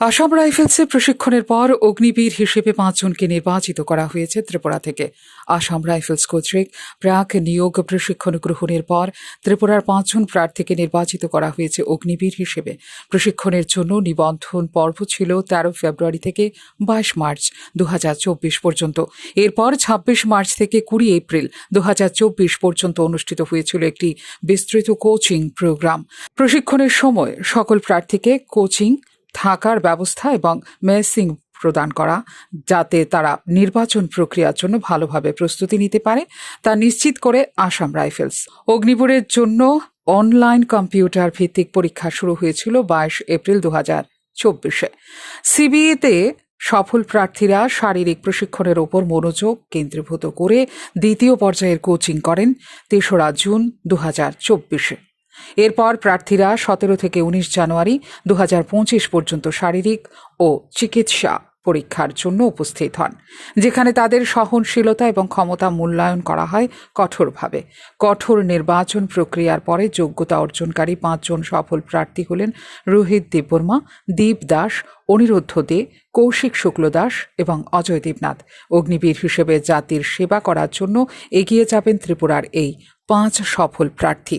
আসাম রাইফেলসে প্রশিক্ষণের পর অগ্নিবীর হিসেবে পাঁচজনকে নির্বাচিত করা হয়েছে ত্রিপুরা থেকে। আসাম রাইফেলস কর্তৃক প্রাক নিয়োগ প্রশিক্ষণ গ্রহণের পর ত্রিপুরার পাঁচজন প্রার্থীকে নির্বাচিত করা হয়েছে অগ্নিবীর হিসেবে। প্রশিক্ষণের জন্য নিবন্ধন পর্ব ছিল তেরো ফেব্রুয়ারি থেকে বাইশ মার্চ দু হাজার চব্বিশ পর্যন্ত। এরপর ছাব্বিশ মার্চ থেকে কুড়ি এপ্রিল দু হাজার চব্বিশ পর্যন্ত অনুষ্ঠিত হয়েছিল একটি বিস্তৃত কোচিং প্রোগ্রাম। প্রশিক্ষণের সময় সকল প্রার্থীকে কোচিং থাকার ব্যবস্থা এবং মেসিং প্রদান করা, যাতে তারা নির্বাচন প্রক্রিয়ার জন্য ভালোভাবে প্রস্তুতি নিতে পারে, তা নিশ্চিত করে আসাম রাইফেলস। অগ্নিপুরের জন্য অনলাইন কম্পিউটার ভিত্তিক পরীক্ষা শুরু হয়েছিল বাইশ এপ্রিল দু হাজার চব্বিশে। সিবিএতে সফল প্রার্থীরা শারীরিক প্রশিক্ষণের ওপর মনোযোগ কেন্দ্রীভূত করে দ্বিতীয় পর্যায়ের কোচিং করেন তেসরা জুন দু হাজার চব্বিশে। এরপর প্রার্থীরা সতেরো থেকে উনিশ জানুয়ারি দু হাজার পঁচিশ পর্যন্ত শারীরিক ও চিকিৎসা পরীক্ষার জন্য উপস্থিত হন, যেখানে তাদের সহনশীলতা এবং ক্ষমতা মূল্যায়ন করা হয় কঠোরভাবে। কঠোর নির্বাচন প্রক্রিয়ার পরে যোগ্যতা অর্জনকারী পাঁচজন সফল প্রার্থী হলেন রোহিত দেববর্মা, দীপ দাস, অনিরুদ্ধ দে, কৌশিক শুক্ল দাস এবং অজয় দেবনাথ। অগ্নিবীর হিসেবে জাতির সেবা করার জন্য এগিয়ে যাবেন ত্রিপুরার এই পাঁচ সফল প্রার্থী।